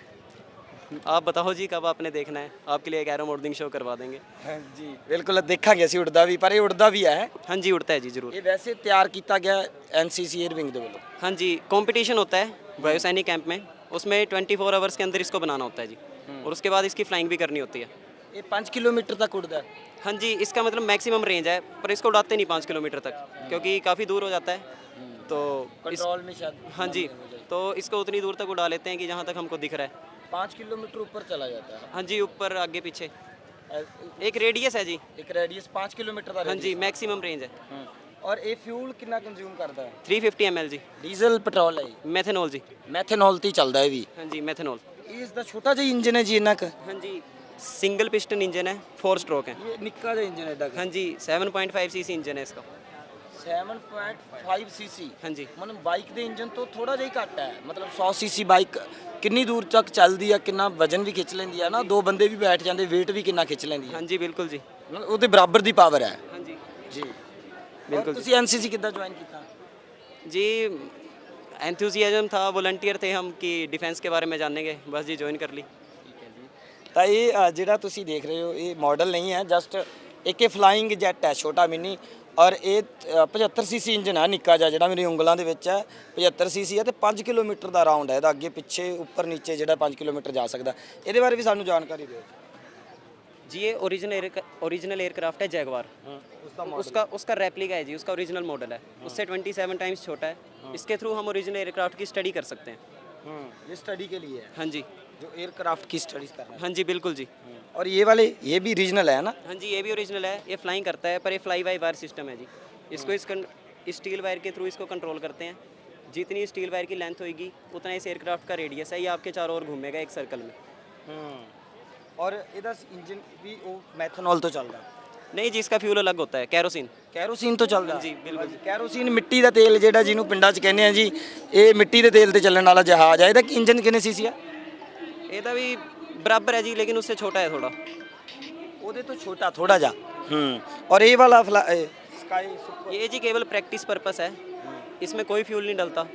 आप बताओ जी कब आपने देखना है आपके लिए एक एरो मॉडलिंग शो करवा देंगे ਹਾਂਜੀ ਬਿਲਕੁਲ ਦੇਖਾਂਗੇ ਅਸੀਂ ਉੜਦਾ ਵੀ ਪਰ ਇਹ ਉੜਦਾ ਵੀ ਹੈ हाँ जी उड़ता है जी जरूर ਇਹ ਵੈਸੇ ਤਿਆਰ ਕੀਤਾ ਗਿਆ ਐਨਸੀਸੀ 에ਅਰ ਵਿੰਗ ਦੇ ਵੱਲੋਂ हाँ जी कंपटीशन होता है वायुसैनिक कैंप में उसमें 24 आवर्स के अंदर इसको बनाना होता है जी और उसके बाद इसकी फ्लाइंग भी करनी होती है ਇਹ 5 ਕਿਲੋਮੀਟਰ ਤੱਕ ਉੜਦਾ ਹੈ। हाँ जी इसका मतलब मैक्सिमम रेंज है पर इसको उड़ाते नहीं पाँच किलोमीटर तक क्योंकि काफ़ी दूर हो जाता है तो इस कंट्रोल में शायद हाँ जी तो इसको उतनी दूर तक उड़ा लेते हैं कि जहाँ तक हमको दिख रहा है पाँच किलोमीटर ऊपर चला जाता है हाँ जी ऊपर आगे पीछे अ, एक रेडियस है जी एक रेडियस पाँच किलोमीटर का हाँ जी मैक्सिमम रेंज है हम्म। और ये फ्यूल कितना कंज्यूम करता है 350 फिफ्टी जी ਡੀਜ਼ਲ ਪੈਟਰੋਲ ਹੈ मैथेनॉल जी ਮੈਥਨੋਲ ਤੇ ਹੀ ਚੱਲਦਾ ਹੈ ਵੀ हाँ जी मैथेनॉल ਇਹ ਇਸ ਦਾ ਛੋਟਾ ਜਿਹਾ ਇੰਜਨ ਹੈ ਜੀ ਇੰਨਾ ਕੁ हाँ जी सिंगल पिस्टन इंजन है फोर स्ट्रोक है ਇਹ ਨਿੱਕਾ ਜਿਹਾ ਇੰਜਨ ਐਡਾ हाँ जी 7.5 सीसी इंजन है इसका 7.5 ਸੀਸੀ हाँ जी ਮਤਲਬ ਬਾਈਕ ਦੇ ਇੰਜਨ ਤੋਂ ਥੋੜਾ ਜਿਹਾ ਹੀ ਘੱਟ ਹੈ ਮਤਲਬ 100 ਸੀਸੀ ਬਾਈਕ ਕਿੰਨੀ ਦੂਰ ਤੱਕ ਚੱਲਦੀ ਆ ਕਿੰਨਾ ਵਜਨ ਵੀ ਖਿੱਚ ਲੈਂਦੀ ਆ ਨਾ ਦੋ ਬੰਦੇ ਵੀ ਬੈਠ ਜਾਂਦੇ weight ਵੀ ਕਿੰਨਾ ਖਿੱਚ ਲੈਂਦੀ हाँ ਹੈ जी बिल्कुल जी ਮਤਲਬ ਉਹਦੇ ਬਰਾਬਰ ਦੀ ਪਾਵਰ ਹੈ हाँ जी ਜੀ ਬਿਲਕੁਲ ਤੁਸੀਂ ਐਨਸੀਸੀ ਕਿੱਦਾਂ ਜੁਆਇਨ ਕੀਤਾ जी एंथुजियाजम था वॉलंटियर थे हम कि डिफेंस के बारे में जानने गए बस जी ज्वाइन कर ली ਤਾਂ ਇਹ ਅ, ਜਿਹੜਾ ਤੁਸੀਂ ਦੇਖ ਰਹੇ ਹੋ ਇਹ ਮਾਡਲ ਨਹੀਂ ਹੈ ਜਸਟ ਇੱਕ ਇਹ ਫਲਾਈਂਗ ਜੈਟ ਹੈ ਛੋਟਾ ਮਿੰਨੀ ਔਰ ਇਹ ਅ, 75 ਸੀਸੀ ਇੰਜਨ ਹੈ ਨਿੱਕਾ ਜਿਹਾ ਜਿਹੜਾ ਮੇਰੀ ਉਂਗਲਾਂ ਦੇ ਵਿੱਚ ਹੈ 75 ਸੀਸੀ ਹੈ ਤੇ 5 ਕਿਲੋਮੀਟਰ ਦਾ ਰਾਉਂਡ ਹੈ ਇਹਦਾ ਅੱਗੇ ਪਿੱਛੇ ਉੱਪਰ ਨੀਚੇ ਜਿਹੜਾ 5 ਕਿਲੋਮੀਟਰ ਜਾ ਸਕਦਾ ਇਹਦੇ ਬਾਰੇ ਵੀ ਸਾਨੂੰ ਜਾਣਕਾਰੀ ਦਿਓ जी ये ओरिजिनल ओरिजिनल एयरक्राफ्ट है जैगवार उसका उसका रेप्लिका है जी उसका ओरिजिनल मॉडल है उससे 27 टाइम्स छोटा है इसके थ्रू हम ओरिजिनल एयरक्राफ्ट की स्टडी कर सकते हैं ये स्टडी के लिए है हाँ जी जो एयरक्राफ्ट की स्टडीज कर रहा हाँ जी बिल्कुल जी है और ये वाले ये भी रीजनल है ना हाँ जी ये भी ओरिजिनल है ये फ्लाइंग करता है पर ये फ्लाई बाई वायर सिस्टम है जी इसको इस कन- स्टील वायर के थ्रू इसको कंट्रोल करते हैं जितनी स्टील वायर की लेंथ होगी उतना इस एयरक्राफ्ट का रेडियस है ये आपके चारों ओर घूमेगा एक सर्कल में और ਇਹਦਾ ਇੰਜਨ ਵੀ ਉਹ ਮੈਥਨੋਲ ਤੋਂ ਚੱਲਦਾ नहीं जी इसका फ्यूल अलग होता है कैरोसिन ਕੈਰੋਸੀਨ ਤੋਂ ਚੱਲਦਾ ਜੀ, ਬਿਲਕੁਲ। ਕੈਰੋਸੀਨ ਮਿੱਟੀ ਦਾ ਤੇਲ ਜਿਹੜਾ ਜਿਹਨੂੰ ਪਿੰਡਾਂ 'ਚ ਕਹਿੰਦੇ ਆ ਜੀ ਇਹ ਮਿੱਟੀ ਦੇ ਤੇਲ ਤੇ ਚੱਲਣ ਵਾਲਾ ਜਹਾਜ਼ ਆ ਇਹਦਾ ਇੰਜਨ ਕਿੰਨੇ ਸੀਸੀ ਆ ਇਹਦਾ ਵੀ ਬਰਾਬਰ ਹੈ ਜੀ ਲੇਕਿਨ उससे छोटा है थोड़ा ਉਹਦੇ ਤੋਂ ਛੋਟਾ ਥੋੜਾ ਜਿਹਾ ਹੂੰ ਔਰ ਇਹ ਵਾਲਾ ਸਕਾਈ ਸੁਪਰ ये जी केवल प्रैक्टिस पर्पस है इसमें कोई फ्यूल नहीं डलता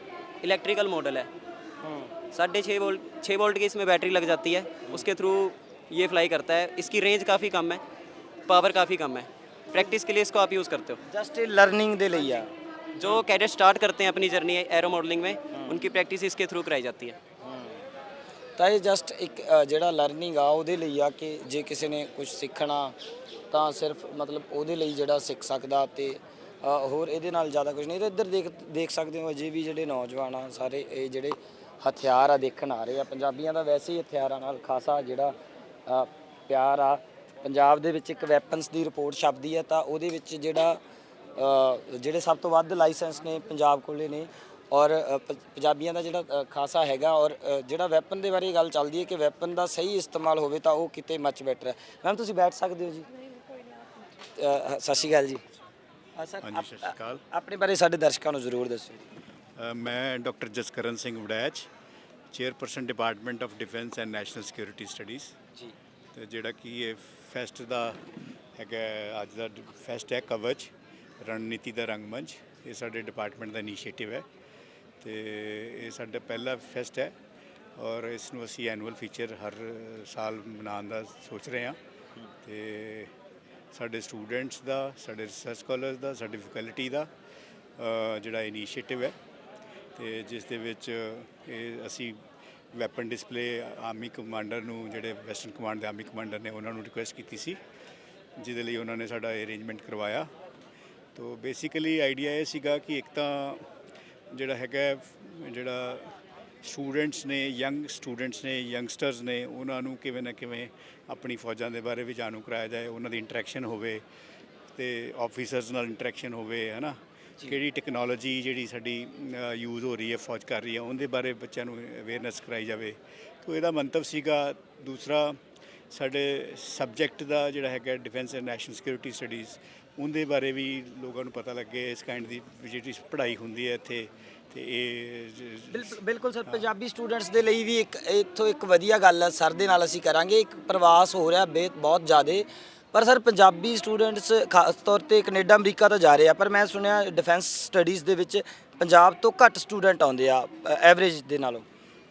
इलेक्ट्रिकल मॉडल है साढ़े छः वोल्ट छः वोल्ट की इसमें बैटरी लग जाती है उसके थ्रू ये फ्लाई करता है इसकी रेंज काफ़ी कम है पावर काफ़ी कम है प्रैक्टिस के लिए इसको आप यूज़ करते हो ਜਸਟ ਇਹ ਲਰਨਿੰਗ ਦੇ ਲਈ ਆ जो कैडेट स्टार्ट करते हैं अपनी जर्नी एरो मॉडलिंग में उनकी प्रैक्टिस इसके थ्रू कराई जाती है ਤਾਂ ਇਹ ਜਸਟ ਇੱਕ ਜਿਹੜਾ ਲਰਨਿੰਗ ਆ, ਉਹਦੇ ਲਈ ਆ ਕਿ ਜੇ ਕਿਸੇ ਨੇ ਕੁਝ ਸਿੱਖਣਾ, ਤਾਂ ਸਿਰਫ ਮਤਲਬ ਉਹਦੇ ਲਈ ਜਿਹੜਾ ਸਿੱਖ ਸਕਦਾ ਤੇ ਹੋਰ ਇਹਦੇ ਨਾਲ ਜ਼ਿਆਦਾ ਕੁਝ ਨਹੀਂ। ਤੇ ਇੱਧਰ ਦੇਖ ਦੇਖ ਸਕਦੇ ਹੋ, ਅਜੇ ਵੀ ਜਿਹੜੇ ਨੌਜਵਾਨ ਆ, ਸਾਰੇ ਇਹ ਜਿਹੜੇ ਹਥਿਆਰ ਆ, ਦੇਖਣ ਆ ਰਹੇ ਆ। ਪੰਜਾਬੀਆਂ ਦਾ ਵੈਸੇ ਹੀ ਹਥਿਆਰਾਂ ਨਾਲ ਖਾਸਾ ਜਿਹੜਾ ਪਿਆਰ ਆ। ਪੰਜਾਬ ਦੇ ਵਿੱਚ ਇੱਕ ਵੈਪਨਸ ਦੀ ਰਿਪੋਰਟ ਛਪਦੀ ਹੈ, ਤਾਂ ਉਹਦੇ ਵਿੱਚ ਜਿਹੜਾ ਜਿਹੜੇ ਸਭ ਤੋਂ ਵੱਧ ਲਾਇਸੈਂਸ ਨੇ, ਪੰਜਾਬ ਕੋਲੇ ਨੇ ਔਰ ਪ- ਪੰਜਾਬੀਆਂ ਦਾ ਜਿਹੜਾ ਅ, ਖਾਸਾ ਹੈਗਾ ਔਰ ਅ, ਜਿਹੜਾ ਵੈਪਨ ਦੇ ਬਾਰੇ ਗੱਲ ਚੱਲਦੀ ਹੈ ਕਿ ਵੈਪਨ ਦਾ ਸਹੀ ਇਸਤੇਮਾਲ ਹੋਵੇ ਤਾਂ ਉਹ ਕਿਤੇ ਮੱਚ ਬੈਟਰ ਹੈ। ਮੈਮ ਤੁਸੀਂ ਬੈਠ ਸਕਦੇ ਹੋ ਜੀ? ਅ, ਸਤਿ ਸ਼੍ਰੀ ਅਕਾਲ ਜੀ। ਅ, ਸਰ, ਹਾਂਜੀ, ਆਪ- ਸਤਿ ਸ਼੍ਰੀ ਅਕਾਲ। ਆਪਣੇ ਬਾਰੇ ਸਾਡੇ ਦਰਸ਼ਕਾਂ ਨੂੰ ਜ਼ਰੂਰ ਦੱਸੋ ਅ, ਮੈਂ doctor Jaskaran Singh Waraich chairperson department of defence and national security studies. ਜੀ। ਤੇ ਜਿਹੜਾ ਕਿ ਇਹ ਫੈਸਟ ਦਾ ਹੈਗਾ ਅੱਜ ਦਾ ਫੈਸਟ ਹੈ ਕਵਚ ਰਣਨੀਤੀ ਦਾ ਰੰਗਮੰਚ। ਇਹ ਸਾਡੇ ਡਿਪਾਰਟਮੈਂਟ ਦਾ ਇਨੀਸ਼ੀਏਟਿਵ ਹੈ। ਤੇ ਇਹ ਸਾਡਾ ਪਹਿਲਾ ਫੈਸਟ ਹੈ ਔਰ ਇਸ ਨੂੰ ਅਸੀਂ ਐਨੂਅਲ ਫੀਚਰ ਹਰ ਸਾਲ ਮਨਾਉਣ ਦਾ ਸੋਚ ਰਹੇ ਹਾਂ। ਤੇ ਸਾਡੇ ਸਟੂਡੈਂਟਸ ਦਾ, ਸਾਡੇ ਰਿਸਰਚ ਸਕਾਲਰਸ ਦਾ, ਸਾਡੀ ਫੈਕਲਟੀ ਦਾ ਜਿਹੜਾ ਇਨੀਸ਼ੀਏਟਿਵ ਹੈ। ਤੇ ਜਿਸ ਦੇ ਵਿੱਚ ਇਹ ਅਸੀਂ ਵੈਪਨ ਡਿਸਪਲੇ ਆਰਮੀ ਕਮਾਂਡਰ ਨੂੰ, ਜਿਹੜੇ ਵੈਸਟਰਨ ਕਮਾਂਡ ਦੇ ਆਰਮੀ ਕਮਾਂਡਰ ਨੇ, ਉਹਨਾਂ ਨੂੰ ਰਿਕੁਐਸਟ ਕੀਤੀ ਸੀ, ਜਿਹਦੇ ਲਈ ਉਹਨਾਂ ਨੇ ਸਾਡਾ ਅਰੇਂਜਮੈਂਟ ਕਰਵਾਇਆ। ਤੋ ਬੇਸਿਕਲੀ ਆਈਡੀਆ ਇਹ ਸੀਗਾ ਕਿ ਇੱਕ ਤਾਂ ਜਿਹੜਾ ਹੈਗਾ ਜਿਹੜਾ ਸਟੂਡੈਂਟਸ ਨੇ ਯੰਗ ਸਟੂਡੈਂਟਸ ਨੇ ਯੰਗਸਟਰਸ ਨੇ ਉਹਨਾਂ ਨੂੰ ਕਿਵੇਂ ਨਾ ਕਿਵੇਂ ਆਪਣੀ ਫੌਜਾਂ ਦੇ ਬਾਰੇ ਵੀ ਜਾਣੂ ਕਰਾਇਆ ਜਾਏ ਉਹਨਾਂ ਦੀ ਇੰਟਰੈਕਸ਼ਨ ਹੋਵੇ ਤੇ ਆਫੀਸਰਸ ਨਾਲ ਇੰਟਰੈਕਸ਼ਨ ਹੋਵੇ ਹੈ ਨਾ ਕਿਹੜੀ ਟੈਕਨੋਲੋਜੀ ਜਿਹੜੀ ਸਾਡੀ ਯੂਜ਼ ਹੋ ਰਹੀ ਹੈ ਫੌਜ ਕਰ ਰਹੀ ਹੈ ਉਹਦੇ ਬਾਰੇ ਬੱਚਿਆਂ ਨੂੰ ਅਵੇਅਰਨੈਸ ਕਰਾਈ ਜਾਵੇ। ਤੋ ਇਹਦਾ ਮੰਤਵ ਸੀਗਾ ਦੂਸਰਾ ਸਾਡੇ ਸਬਜੈਕਟ ਦਾ ਜਿਹੜਾ ਹੈਗਾ defence and national security studies ਉਹਦੇ ਬਾਰੇ ਵੀ ਲੋਕਾਂ ਨੂੰ ਪਤਾ ਲੱਗੇ ਇਸ ਕਾਈਂਡ ਦੀ ਜਿਹੜੀ ਪੜ੍ਹਾਈ ਹੁੰਦੀ ਹੈ ਇੱਥੇ ਤੇ ਇਹ ਬਿਲਕੁਲ ਬਿਲਕੁਲ ਸਰ ਪੰਜਾਬੀ ਸਟੂਡੈਂਟਸ ਦੇ ਲਈ ਵੀ ਇੱਕ ਇੱਥੋਂ ਇੱਕ ਵਧੀਆ ਗੱਲ ਹੈ ਸਰ ਦੇ ਨਾਲ ਅਸੀਂ ਕਰਾਂਗੇ ਇੱਕ ਪ੍ਰਵਾਸ ਹੋ ਰਿਹਾ ਬੇ ਬਹੁਤ ਜ਼ਿਆਦੇ। ਪਰ ਸਰ ਪੰਜਾਬੀ ਸਟੂਡੈਂਟਸ ਖਾਸ ਤੌਰ ਤੇ ਕੈਨੇਡਾ ਅਮਰੀਕਾ ਤਾਂ ਜਾ ਰਹੇ ਆ ਪਰ ਮੈਂ ਸੁਣਿਆ ਡਿਫੈਂਸ ਸਟੱਡੀਜ਼ ਦੇ ਵਿੱਚ ਪੰਜਾਬ ਤੋਂ ਘੱਟ ਸਟੂਡੈਂਟ ਆਉਂਦੇ ਆ ਐਵਰੇਜ ਦੇ ਨਾਲੋਂ।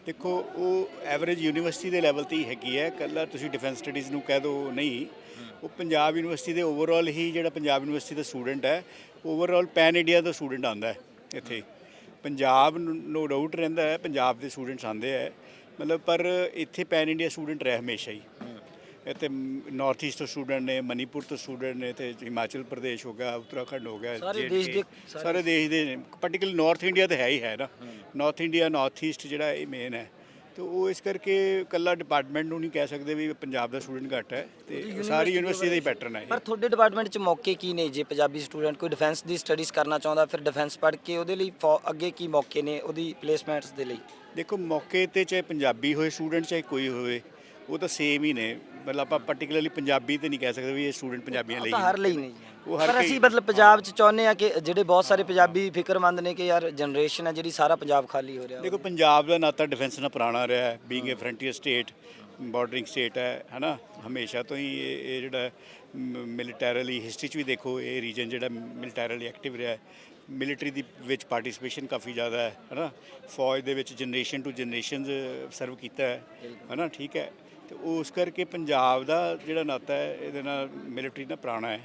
ਦੇਖੋ ਉਹ ਐਵਰੇਜ ਯੂਨੀਵਰਸਿਟੀ ਦੇ ਲੈਵਲ ਤੇ ਹੀ ਹੈਗੀ ਹੈ ਕੱਲਾ ਤੁਸੀਂ ਡਿਫੈਂਸ ਸਟੱਡੀਜ਼ ਨੂੰ ਕਹਿ ਦਿਓ ਨਹੀਂ। ਉਹ ਪੰਜਾਬ ਯੂਨੀਵਰਸਿਟੀ ਦੇ ਓਵਰਆਲ ਹੀ ਜਿਹੜਾ ਪੰਜਾਬ ਯੂਨੀਵਰਸਿਟੀ ਦਾ ਸਟੂਡੈਂਟ ਹੈ ਓਵਰਆਲ ਪੈਨ ਇੰਡੀਆ ਦਾ ਸਟੂਡੈਂਟ ਆਉਂਦਾ ਹੈ ਇੱਥੇ। ਪੰਜਾਬ ਨੋ ਡਾਊਟ ਰਹਿੰਦਾ ਹੈ ਪੰਜਾਬ ਦੇ ਸਟੂਡੈਂਟਸ ਆਉਂਦੇ ਹੈ। ਮਤਲਬ ਪਰ ਇੱਥੇ ਪੈਨ ਇੰਡੀਆ ਸਟੂਡੈਂਟ ਰਹੇ ਹਮੇਸ਼ਾ ਹੀ। ਇੱਥੇ ਨਾਰਥ ਈਸਟ ਤੋਂ ਸਟੂਡੈਂਟ ਨੇ ਮਨੀਪੁਰ ਤੋਂ ਸਟੂਡੈਂਟ ਨੇ ਤੇ ਹਿਮਾਚਲ ਪ੍ਰਦੇਸ਼ ਹੋ ਗਿਆ ਉੱਤਰਾਖੰਡ ਹੋ ਗਿਆ ਸਾਰੇ ਦੇਸ਼ ਦੇ- ਸਾਰੇ ਦੇਸ਼ ਦੇ ਪਾਰਟਿਕੂਲਰ ਨਾਰਥ ਇੰਡੀਆ ਤੇ ਹੈ ਹੀ ਹੈ ਨਾ। ਨਾਰਥ ਇੰਡੀਆ ਨਾਰਥ ਈਸਟ ਜਿਹੜਾ ਇਹ ਮੇਨ ਹੈ। ਤੇ ਉਹ ਇਸ ਕਰਕੇ ਕੱਲਾ ਡਿਪਾਰਟਮੈਂਟ ਨੂੰ ਨਹੀਂ ਕਹਿ ਸਕਦੇ ਵੀ ਪੰਜਾਬ ਦਾ ਸਟੂਡੈਂਟ ਘੱਟ ਹੈ ਤੇ ਸਾਰੀ ਯੂਨੀਵਰਸਿਟੀ ਦਾ ਹੀ ਪੈਟਰਨ ਹੈ ਇਹ। ਪਰ ਤੁਹਾਡੇ ਡਿਪਾਰਟਮੈਂਟ 'ਚ ਮੌਕੇ ਕੀ ਨੇ ਜੇ ਪੰਜਾਬੀ ਸਟੂਡੈਂਟ ਕੋਈ ਡਿਫੈਂਸ ਦੀ ਸਟੱਡੀਜ਼ ਕਰਨਾ ਚਾਹੁੰਦਾ ਫਿਰ ਡਿਫੈਂਸ ਪੜ੍ਹ ਕੇ ਉਹਦੇ ਲਈ ਫੌ- ਅੱਗੇ ਕੀ ਮੌਕੇ ਨੇ ਉਹਦੀ ਪਲੇਸਮੈਂਟਸ ਦੇ ਲਈ? ਦੇਖੋ ਮੌਕੇ ਤੇ ਚਾਹੇ ਪੰਜਾਬੀ ਹੋਏ ਸਟੂਡੈਂਟ ਚਾਹੇ ਕੋਈ ਹੋਵੇ ਉਹ ਤਾਂ ਸੇਮ ਹੀ ਨੇ। ਮਤਲਬ ਆਪਾਂ ਪਾਰਟਿਕੂਲਰਲੀ ਪੰਜਾਬੀ ਤੇ ਨਹੀਂ ਕਹਿ ਸਕਦੇ ਵੀ ਇਹ ਸਟੂਡੈਂਟ ਪੰਜਾਬੀਆਂ ਲਈ ਤਾਂ ਹਰ ਲਈ ਨਹੀਂ ਉਹ ਹਰ ਪਰ ਅਸੀਂ ਮਤਲਬ ਪੰਜਾਬ 'ਚ ਚਾਹੁੰਦੇ ਆ ਕਿ ਜਿਹੜੇ ਬਹੁਤ ਸਾਰੇ ਪੰਜਾਬੀ ਫਿਕਰਮੰਦ ਨੇ ਕਿ ਯਾਰ ਜਨਰੇਸ਼ਨ ਹੈ ਜਿਹੜੀ ਸਾਰਾ ਪੰਜਾਬ ਖਾਲੀ ਹੋ ਰਿਹਾ ਦੇਖੋ ਪੰਜਾਬ ਦਾ ਨਾਤਾ ਡਿਫੈਂਸ ਨਾਲ ਪੁਰਾਣਾ ਰਿਹਾ ਹੈ। Being a frontier state bordering state ਹੈ ਹਨਾ? ਹਮੇਸ਼ਾ ਤੋਂ ਹੀ ਇਹ ਇਹ ਜਿਹੜਾ ਮਿਲੀਟੈਰਲੀ ਹਿਸਟਰੀ 'ਚ ਵੀ ਦੇਖੋ ਇਹ ਰੀਜਨ ਜਿਹੜਾ ਮਿਲੀਟੈਰਲੀ ਐਕਟਿਵ ਰਿਹਾ ਹੈ। ਮਿਲਟਰੀ ਦੀ ਵਿੱਚ ਪਾਰਟਿਸਿਪੇਸ਼ਨ ਕਾਫੀ ਜ਼ਿਆਦਾ ਹੈ ਹਨਾ? ਫੌਜ ਦੇ ਵਿੱਚ ਜਨਰੇਸ਼ਨ ਟੂ ਜਨਰੇਸ਼ਨਸ ਸਰਵ ਕੀਤਾ ਹੈ ਹਨਾ? ਠੀਕ ਹੈ। ਤੇ ਉਸ ਕਰਕੇ ਪੰਜਾਬ ਦਾ ਜਿਹੜਾ ਨਾਤਾ ਹੈ ਇਹਦੇ ਨਾਲ ਮਿਲਟਰੀ ਨਾਲ ਪੁਰਾਣਾ ਹੈ।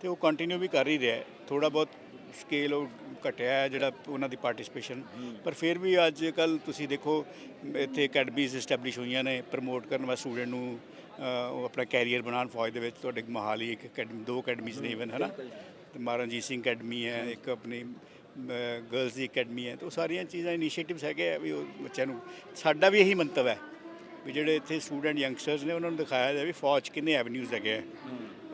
ਤੇ ਉਹ ਕੰਟੀਨਿਊ ਵੀ ਕਰ ਹੀ ਰਿਹਾ ਥੋੜਾ ਬਹੁਤ ਸਕੇਲ ਉਹ ਘਟਿਆ ਹੈ ਜਿਹੜਾ ਉਹਨਾਂ ਦੀ ਪਾਰਟਿਸਿਪੇਸ਼ਨ ਪਰ ਫਿਰ ਵੀ ਅੱਜ ਕੱਲ ਤੁਸੀਂ ਦੇਖੋ ਇੱਥੇ ਅਕੈਡਮੀਜ਼ ਐਸਟੈਬਲਿਸ਼ ਹੋਈਆਂ ਨੇ ਪ੍ਰਮੋਟ ਕਰਨ ਵਾਸਤੇ ਸਟੂਡੈਂਟ ਨੂੰ ਉਹ ਆਪਣਾ ਕੈਰੀਅਰ ਬਣਾਉਣ ਫੌਜ ਦੇ ਵਿੱਚ। ਤੁਹਾਡੇ ਮੋਹਾਲੀ ਇੱਕ ਅਕੈਡਮੀ ਦੋ ਅਕੈਡਮੀਜ਼ ਨੇ ਇਵਨ ਹਨਾ? ਤੇ ਮਹਾਰਾਜੀਤ ਸਿੰਘ ਅਕੈਡਮੀ ਹੈ ਇੱਕ ਆਪਣੀ ਗਰਲਸ ਦੀ ਅਕੈਡਮੀ ਹੈ। ਤੇ ਉਹ ਸਾਰੀਆਂ ਚੀਜ਼ਾਂ ਇਨੀਸ਼ੀਏਟਿਵਸ ਹੈਗੇ ਆ ਵੀ ਉਹ ਬੱਚਿਆਂ ਨੂੰ ਸਾਡਾ ਵੀ ਇਹੀ ਮੰਤਵ ਹੈ। ਵੀ ਜਿਹੜੇ ਇੱਥੇ ਸਟੂਡੈਂਟ ਯੰਗਸਟਰਸ ਨੇ ਉਹਨਾਂ ਨੂੰ ਦਿਖਾਇਆ ਜਾਵੇ ਵੀ ਫੌਜ ਕਿੰਨੇ ਐਵਨਿਊਜ਼ ਹੈਗੇ ਆ।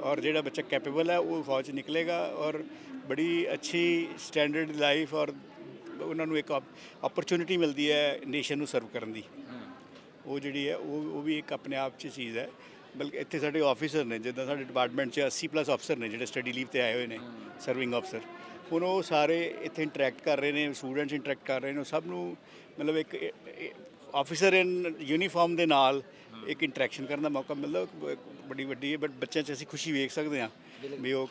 ਔਰ ਜਿਹੜਾ ਬੱਚਾ ਕੈਪੇਬਲ ਹੈ ਉਹ ਫੌਜ 'ਚ ਨਿਕਲੇਗਾ ਔਰ ਬੜੀ ਅੱਛੀ ਸਟੈਂਡਰਡ ਲਾਈਫ ਔਰ ਉਹਨਾਂ ਨੂੰ ਇੱਕ ਓਪਰਚੁਨਿਟੀ ਮਿਲਦੀ ਹੈ ਨੇਸ਼ਨ ਨੂੰ ਸਰਵ ਕਰਨ ਦੀ ਉਹ ਜਿਹੜੀ ਹੈ ਉਹ ਉਹ ਵੀ ਇੱਕ ਆਪਣੇ ਆਪ 'ਚ ਚੀਜ਼ ਹੈ ਬਲਕਿ ਇੱਥੇ ਸਾਡੇ ਆਫੀਸਰ ਨੇ ਜਿੱਦਾਂ ਸਾਡੇ ਡਿਪਾਰਟਮੈਂਟ 'ਚ 80 ਪਲੱਸ ਅਫਸਰ ਨੇ ਜਿਹੜੇ ਸਟੱਡੀ ਲੀਵ ਤੇ ਆਏ ਹੋਏ ਨੇ ਸਰਵਿੰਗ ਅਫਸਰ ਹੁਣ ਉਹ ਸਾਰੇ ਇੱਥੇ ਇੰਟਰੈਕਟ ਕਰ ਰਹੇ ਨੇ ਸਟੂਡੈਂਟਸ ਇੰਟਰੈਕਟ ਕਰ ਰਹੇ ਨੇ ਉਹ ਸਭ ਨੂੰ ਮਤਲਬ ਇੱਕ ਆਫੀਸਰ ਇਨ ਯੂਨੀਫਾਰਮ ਦੇ ਨਾਲ ਇੱਕ ਇੰਟਰੈਕਸ਼ਨ ਕਰਨ ਦਾ ਮੌਕਾ ਮਿਲਦਾ, ਉਹ ਬੜੀ ਵੱਡੀ ਹੈ ਬਟ ਬੱਚਿਆਂ 'ਚ ਅਸੀਂ ਖੁਸ਼ੀ ਵੇਖ ਸਕਦੇ ਹਾਂ ਵੀ ਉਹ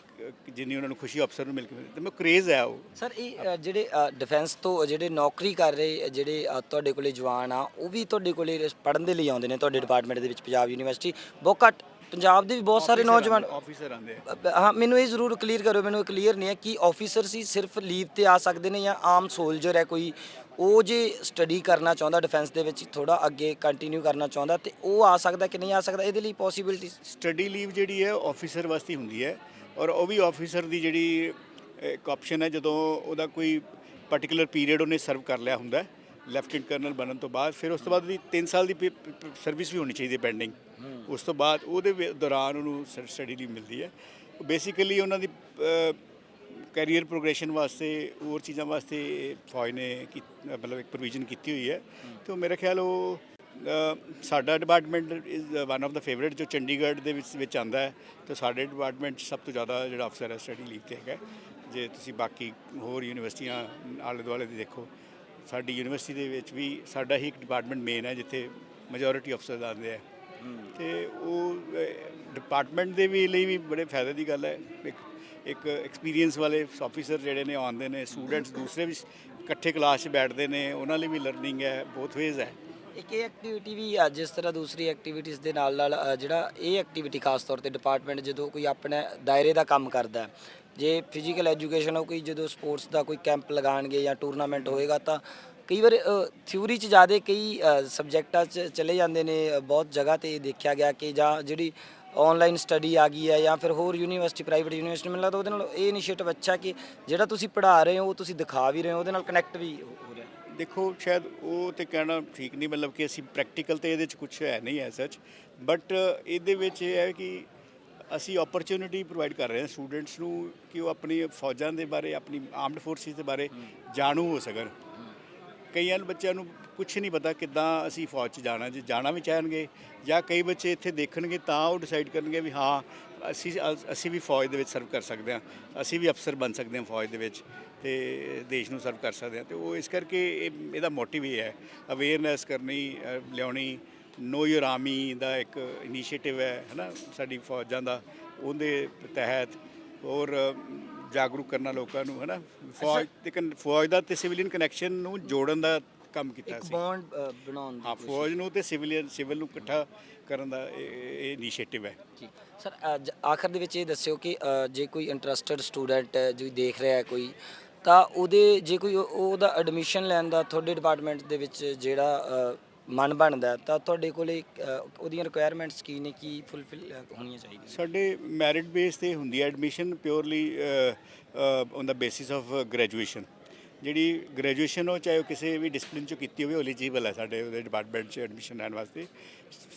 ਜਿੰਨੀ ਉਹਨਾਂ ਨੂੰ ਖੁਸ਼ੀ ਅਫਸਰ ਨੂੰ ਮਿਲ ਕੇ ਤੇ ਮੈਂ ਕਰੇਜ਼ ਹੈ ਉਹ। ਸਰ ਇਹ ਜਿਹੜੇ ਡਿਫੈਂਸ ਤੋਂ ਜਿਹੜੇ ਨੌਕਰੀ ਕਰ ਰਹੇ ਜਿਹੜੇ ਤੁਹਾਡੇ ਕੋਲੇ ਜਵਾਨ ਆ, ਉਹ ਵੀ ਤੁਹਾਡੇ ਕੋਲੇ ਪੜਨ ਦੇ ਲਈ ਆਉਂਦੇ ਨੇ, ਤੁਹਾਡੇ ਡਿਪਾਰਟਮੈਂਟ ਦੇ ਵਿੱਚ, ਪੰਜਾਬ ਯੂਨੀਵਰਸਿਟੀ ਬਹੁਤ ਘੱਟ ਪੰਜਾਬ ਦੇ ਵੀ ਬਹੁਤ ਸਾਰੇ ਨੌਜਵਾਨ ਆਫੀਸਰ ਆਉਂਦੇ ਆ। ਅ, ਹਾਂ ਮੈਨੂੰ ਇਹ ਜ਼ਰੂਰ ਕਲੀਅਰ ਕਰੋ ਮੈਨੂੰ ਕਲੀਅਰ ਨਹੀਂ ਹੈ ਕਿ ਆਫੀਸਰ ਸੀ ਸਿਰਫ ਲੀਵ ਤੇ ਆ ਸਕਦੇ ਨੇ ਜਾਂ ਆਮ ਸੋਲਜਰ ਹੈ ਕੋਈ। ਉਹ ਜੇ ਸਟੱਡੀ ਕਰਨਾ ਚਾਹੁੰਦਾ ਡਿਫੈਂਸ ਦੇ ਵਿੱਚ ਥੋੜਾ ਅੱਗੇ ਕੰਟੀਨਿਊ ਕਰਨਾ ਚਾਹੁੰਦਾ ਤੇ ਉਹ ਆ ਸਕਦਾ ਕਿ ਨਹੀਂ ਆ ਸਕਦਾ ਇਹਦੇ ਲਈ ਪੋਸੀਬਿਲਿਟੀ ਸਟੱਡੀ ਲੀਵ ਜਿਹੜੀ ਹੈ ਆਫੀਸਰ ਵਾਸਤੇ ਹੁੰਦੀ ਹੈ ਔਰ ਉਹ ਵੀ ਆਫੀਸਰ ਦੀ ਜਿਹੜੀ ਇੱਕ ਆਪਸ਼ਨ ਹੈ ਜਦੋਂ ਉਹਦਾ ਕੋਈ ਪਾਰਟਿਕੂਲਰ ਪੀਰੀਅਡ ਉਹਨੇ ਸਰਵ ਕਰ ਲਿਆ ਹੁੰਦਾ ਲੈਫਟੀਨੈਂਟ ਕਰਨਲ ਬਣਨ ਤੋਂ ਬਾਅਦ, ਫਿਰ ਉਸ ਤੋਂ ਬਾਅਦ ਉਹਦੀ 3 ਸਾਲ ਦੀ ਸਰਵਿਸ ਵੀ ਹੋਣੀ ਚਾਹੀਦੀ ਹੈ ਪੈਂਡਿੰਗ। ਉਸ ਤੋਂ ਬਾਅਦ ਉਹਦੇ ਦੌਰਾਨ ਉਹਨੂੰ ਸਟੱਡੀ ਲੀਵ ਮਿਲਦੀ ਹੈ। ਬੇਸਿਕਲੀ ਉਹਨਾਂ ਦੀ ਕੈਰੀਅਰ ਪ੍ਰੋਗਰੈਸ਼ਨ ਵਾਸਤੇ, ਹੋਰ ਚੀਜ਼ਾਂ ਵਾਸਤੇ ਫੌਜ ਨੇ ਕੀ- ਮਤਲਬ ਇੱਕ ਪ੍ਰੋਵੀਜ਼ਨ ਕੀਤੀ ਹੋਈ ਹੈ। ਤੇ ਮੇਰਾ ਖਿਆਲ ਉਹ ਸਾਡਾ department is one of the favourite ਜੋ ਚੰਡੀਗੜ੍ਹ ਦੇ ਵਿੱਚ ਵਿੱਚ ਆਂਦਾ ਹੈ, ਤੇ ਸਾਡੇ ਡਿਪਾਰਟਮੈਂਟ 'ਚ ਸਭ ਤੋਂ ਜ਼ਿਆਦਾ ਜਿਹੜਾ ਅਫਸਰ ਹੈ ਸਟੱਡੀ ਲੀਵ ਤੇ ਹੈਗਾ ਜੇ ਤੁਸੀਂ ਬਾਕੀ ਹੋਰ ਯੂਨੀਵਰਸਿਟੀਆਂ ਆਲੇ ਦੁਆਲੇ ਦੀ ਦੇਖੋ ਸਾਡੀ ਯੂਨੀਵਰਸਿਟੀ ਦੇ ਵਿੱਚ ਵੀ ਸਾਡਾ ਹੀ ਇੱਕ ਡਿਪਾਰਟਮੈਂਟ ਮੇਨ ਹੈ, ਜਿੱਥੇ ਮੈਜੋਰਿਟੀ ਅਫਸਰ ਆਉਂਦੇ ਆ। ਤੇ ਉਹ ਡਿਪਾਰਟਮੈਂਟ ਦੇ ਵੀ ਲਈ ਵੀ ਬੜੇ ਫਾਇਦੇ ਦੀ ਗੱਲ ਹੈ। ਇੱਕ ਇੱਕ ਐਕਸਪੀਰੀਅੰਸ ਵਾਲੇ ਆਫੀਸਰ ਜਿਹੜੇ ਨੇ ਆਉਂਦੇ ਨੇ ਸਟੂਡੈਂਟਸ ਦੂਸਰੇ ਵੀ ਇਕੱਠੇ ਕਲਾਸ 'ਚ ਬੈਠਦੇ ਨੇ, ਉਹਨਾਂ ਲਈ ਵੀ ਲਰਨਿੰਗ ਹੈ ਬਹੁਤ ਵੇਜ਼ ਹੈ। ਇੱਕ ਇਹ ਐਕਟੀਵਿਟੀ ਵੀ ਆ, ਜਿਸ ਤਰ੍ਹਾਂ ਦੂਸਰੀ ਐਕਟੀਵਿਟੀਜ਼ ਦੇ ਨਾਲ ਨਾਲ ਜਿਹੜਾ ਇਹ ਐਕਟੀਵਿਟੀ ਖਾਸ ਤੌਰ ਤੇ ਡਿਪਾਰਟਮੈਂਟ ਜਦੋਂ ਕੋਈ ਆਪਣੇ ਦਾਇਰੇ ਦਾ ਕੰਮ ਕਰਦਾ ਜੇ ਫਿਜ਼ੀਕਲ ਐਜੂਕੇਸ਼ਨ ਹੋ ਕੋਈ ਜਦੋਂ ਸਪੋਰਟਸ ਦਾ ਕੋਈ ਕੈਂਪ ਲਗਾਣਗੇ ਜਾਂ ਟੂਰਨਾਮੈਂਟ ਹੋਏਗਾ ਤਾਂ ਕਈ ਵਾਰ ਥਿਊਰੀ ਚ ਜ਼ਿਆਦਾ ਕਈ ਸਬਜੈਕਟਾਂ ਚ ਚਲੇ ਜਾਂਦੇ ਨੇ ਬਹੁਤ ਜਗ੍ਹਾ ਤੇ ਦੇਖਿਆ ਗਿਆ ਕਿ ਜਾਂ ਜਿਹੜੀ ਆਨਲਾਈਨ ਸਟੱਡੀ ਆ ਗਈ ਹੈ ਜਾਂ ਫਿਰ ਹੋਰ ਯੂਨੀਵਰਸਿਟੀ ਪ੍ਰਾਈਵੇਟ ਯੂਨੀਵਰਸਿਟੀ ਮੈਨੂੰ ਲੱਗਦਾ ਉਹਦੇ ਨਾਲ ਇਹ ਇਨੀਸ਼ੀਏਟਿਵ ਅੱਛਾ ਕਿ ਜਿਹੜਾ ਤੁਸੀਂ ਪੜ੍ਹਾ ਰਹੇ ਹੋ, ਉਹ ਤੁਸੀਂ ਦਿਖਾ ਵੀ ਰਹੇ ਹੋ, ਉਹਦੇ ਨਾਲ ਕਨੈਕਟ ਵੀ ਹੋ ਰਿਹਾ। ਦੇਖੋ, ਸ਼ਾਇਦ ਉਹ ਤੇ ਕਹਿਣਾ ਠੀਕ ਨਹੀਂ, ਮਤਲਬ ਕਿ ਅਸੀਂ ਪ੍ਰੈਕਟੀਕਲ ਤੇ ਇਹਦੇ ਚ ਕੁਝ ਹੈ ਨਹੀਂ ਹੈ ਸੱਚ ਬਟ ਇਹਦੇ ਵਿੱਚ ਇਹ ਹੈ ਕਿ ਅਸੀਂ ਓਪਰਚੁਨਿਟੀ ਪ੍ਰੋਵਾਈਡ ਕਰ ਰਹੇ ਹਾਂ ਸਟੂਡੈਂਟਸ ਨੂੰ ਕਿ ਉਹ ਆਪਣੀ ਫੌਜਾਂ ਦੇ ਬਾਰੇ, ਆਪਣੀ ਆਰਮਡ ਫੋਰਸਿਸ ਦੇ ਬਾਰੇ ਜਾਣੂ ਹੋ ਸਕਣ। ਕਈਆਂ ਨੂੰ ਬੱਚਿਆਂ ਨੂੰ ਕੁਝ ਨਹੀਂ ਪਤਾ ਕਿੱਦਾਂ ਅਸੀਂ ਫੌਜ 'ਚ ਜਾਣਾ, ਜੇ ਜਾਣਾ ਵੀ ਚਾਹਣਗੇ ਜਾਂ ਕਈ ਬੱਚੇ ਇੱਥੇ ਦੇਖਣਗੇ ਤਾਂ ਉਹ ਡਿਸਾਈਡ ਕਰਨਗੇ ਵੀ ਹਾਂ, ਅਸੀਂ ਅਸੀਂ ਵੀ ਫੌਜ ਦੇ ਵਿੱਚ ਸਰਵ ਕਰ ਸਕਦੇ ਹਾਂ, ਅਸੀਂ ਵੀ ਅਫਸਰ ਬਣ ਸਕਦੇ ਹਾਂ ਫੌਜ ਦੇ ਵਿੱਚ ਤੇ ਦੇਸ਼ ਨੂੰ ਸਰਵ ਕਰ ਸਕਦੇ ਹਾਂ। ਤੇ ਉਹ ਇਸ ਕਰਕੇ ਇਹਦਾ ਮੋਟਿਵ ਇਹ ਹੈ ਅਵੇਅਰਨੈਸ ਕਰਨੀ ਲਿਆਉਣੀ ਨੋ ਯੂਰ ਆਰਮੀ ਦਾ ਇੱਕ ਇਨੀਸ਼ੀਏਟਿਵ ਹੈ ਹਨਾ ਸਾਡੀ ਫੌਜਾਂ ਦਾ ਉਹਦੇ ਤਹਿਤ ਹੋਰ ਅ, ਜਾਗਰੂਕ ਕਰਨਾ ਲੋਕਾਂ ਨੂੰ ਹਨਾ ਫੌਜ ਤੇ ਫੌਜ ਦਾ ਤੇ ਸਿਵਿਲੀਅਨ ਕਨੈਕਸ਼ਨ ਨੂੰ ਜੋੜਨ ਦਾ ਕੰਮ ਕੀਤਾ ਇੱਕ ਸੀ। ਬੌਂਡ ਬਣਾਉਣ ਦੀ ਹਾਂ ਫੌਜ ਨੂੰ ਤੇ ਸਿਵਿਲੀਅਨ ਸਿਵਲ ਨੂੰ ਇਕੱਠਾ ਕਰਨ ਦਾ ਇਹ- ਇਨੀਸ਼ੀਏਟਿਵ ਹੈ। ਜੀ ਸਰ ਆਖਰ ਦੇ ਵਿੱਚ ਇਹ ਦੱਸਿਓ ਕਿ ਜੇ ਕੋਈ ਇੰਟਰਸਟਿਡ ਸਟੂਡੈਂਟ ਜੋ ਦੇਖ ਰਿਹਾ ਹੈ ਕੋਈ ਤਾਂ ਉਹਦੇ ਜੇ ਕੋਈ ਉਹ- ਉਹਦਾ ਐਡਮਿਸ਼ਨ ਲੈਣ ਦਾ ਤੁਹਾਡੇ ਡਿਪਾਰਟਮੈਂਟ ਦੇ ਵਿੱਚ ਜਿਹੜਾ ਮਨ ਬਣਦਾ ਤਾਂ ਤੁਹਾਡੇ ਕੋਲੇ ਅ, ਉਹਦੀਆਂ ਰਿਕੁਆਇਰਮੈਂਟਸ ਕੀ ਨੇ ਕੀ ਫੁੱਲਫਿਲ ਹੋਣੀਆਂ ਚਾਹੀਦੀਆਂ? ਸਾਡੇ ਮੈਰਿਟ ਬੇਸ ਤੇ ਹੁੰਦੀ ਹੈ admission purely on the basis of graduation ਜਿਹੜੀ ਗ੍ਰੈਜੂਏਸ਼ਨ ਹੋ ਚਾਹੇ ਉਹ ਕਿਸੇ ਵੀ ਡਿਸਪਲਿਨ ਚੋਂ ਕੀਤੀ ਹੋਵੇ ਉਹ ਐਲੀਜੀਬਲ ਹੈ ਸਾਡੇ ਉਹਦੇ ਡਿਪਾਰਟਮੈਂਟ 'ਚ ਐਡਮਿਸ਼ਨ ਲੈਣ ਵਾਸਤੇ।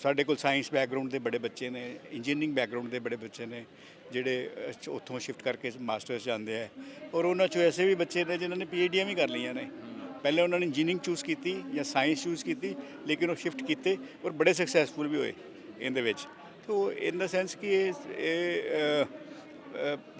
ਸਾਡੇ ਕੋਲ ਸਾਇੰਸ ਬੈਕਗ੍ਰਾਉਂਡ ਦੇ ਬੜੇ ਬੱਚੇ ਨੇ ਇੰਜੀਨੀਅਰਿੰਗ ਬੈਕਗ੍ਰਾਉਂਡ ਦੇ ਬੜੇ ਬੱਚੇ ਨੇ ਜਿਹੜੇ ਅਹ, ਉੱਥੋਂ ਸ਼ਿਫਟ ਕਰਕੇ ਮਾਸਟਰਸ ਜਾਂਦੇ ਆ ਔਰ ਉਹਨਾਂ 'ਚੋਂ ਐਸੇ ਵੀ ਬੱਚੇ ਨੇ ਜਿਨ੍ਹਾਂ ਨੇ ਪੀਐਚਡੀਆਂ ਵੀ ਕਰ ਲਈਆਂ ਨੇ। ਪਹਿਲੇ ਉਹਨਾਂ ਨੇ ਇੰਜੀਨੀਅਰਿੰਗ ਚੂਜ਼ ਕੀਤੀ ਜਾਂ ਸਾਇੰਸ ਚੂਜ਼ ਕੀਤੀ ਲੇਕਿਨ ਉਹ ਸ਼ਿਫਟ ਕੀਤੇ ਔਰ ਬੜੇ ਸਕਸੈਸਫੁਲ ਵੀ ਹੋਏ ਇਹਦੇ ਵਿੱਚ। ਤੋ ਇਨ ਦਾ ਸੈਂਸ ਕਿ ਇਹ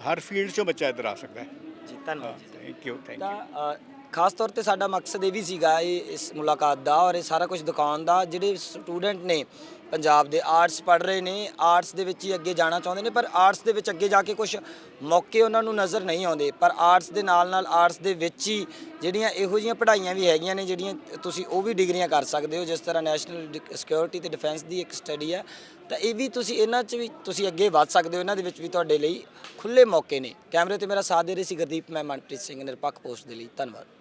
ਹਰ ਫੀਲਡ 'ਚੋਂ ਬੱਚਾ ਇੱਧਰ ਆ ਸਕਦਾ ਹੈ। ਜੀ ਧੰਨਵਾਦ ਥੈਂਕ ਯੂ ਥੈਂਕ ਯੂ ਖਾਸ ਤੌਰ ਤੇ ਸਾਡਾ ਮਕਸਦ ਇਹ ਵੀ ਸੀਗਾ ਇਹ ਇਸ ਮੁਲਾਕਾਤ ਦਾ ਔਰ ਇਹ ਸਾਰਾ ਕੁਝ ਦਿਖਾਉਣ ਦਾ ਜਿਹੜੇ ਸਟੂਡੈਂਟ ਨੇ ਪੰਜਾਬ ਦੇ ਆਰਟਸ ਪੜ੍ਹ ਰਹੇ ਨੇ, ਆਰਟਸ ਦੇ ਵਿੱਚ ਹੀ ਅੱਗੇ ਜਾਣਾ ਚਾਹੁੰਦੇ ਨੇ, ਪਰ ਆਰਟਸ ਦੇ ਵਿੱਚ ਅੱਗੇ ਜਾ ਕੇ ਕੁਝ ਮੌਕੇ ਉਹਨਾਂ ਨੂੰ ਨਜ਼ਰ ਨਹੀਂ ਆਉਂਦੇ। ਪਰ ਆਰਟਸ ਦੇ ਨਾਲ ਨਾਲ ਆਰਟਸ ਦੇ ਵਿੱਚ ਹੀ ਜਿਹੜੀਆਂ ਇਹੋ ਜਿਹੀਆਂ ਪੜ੍ਹਾਈਆਂ ਵੀ ਹੈਗੀਆਂ ਨੇ, ਜਿਹੜੀਆਂ ਤੁਸੀਂ ਉਹ ਵੀ ਡਿਗਰੀਆਂ ਕਰ ਸਕਦੇ ਹੋ, ਜਿਸ ਤਰ੍ਹਾਂ ਨੈਸ਼ਨਲ ਸਿਕਿਉਰਿਟੀ ਤੇ ਡਿਫੈਂਸ ਦੀ ਇੱਕ ਸਟੱਡੀ ਹੈ। ਤਾਂ ਇਹ ਵੀ ਤੁਸੀਂ ਇਹਨਾਂ 'ਚ ਵੀ ਤੁਸੀਂ ਅੱਗੇ ਵਧ ਸਕਦੇ ਹੋ, ਇਹਨਾਂ ਦੇ ਵਿੱਚ ਵੀ ਤੁਹਾਡੇ ਲਈ ਖੁੱਲੇ ਮੌਕੇ ਨੇ। ਕੈਮਰੇ ਤੇ ਮੇਰਾ ਸਾਥ ਦੇ ਰਹੇ ਸੀ ਗੁਰਦੀਪ, ਮੈਂ ਮਨਪ੍ਰੀਤ ਸਿੰਘ, ਨਿਰਪੱਖ ਪੋਸਟ ਦੇ ਲਈ ਧੰਨਵਾਦ।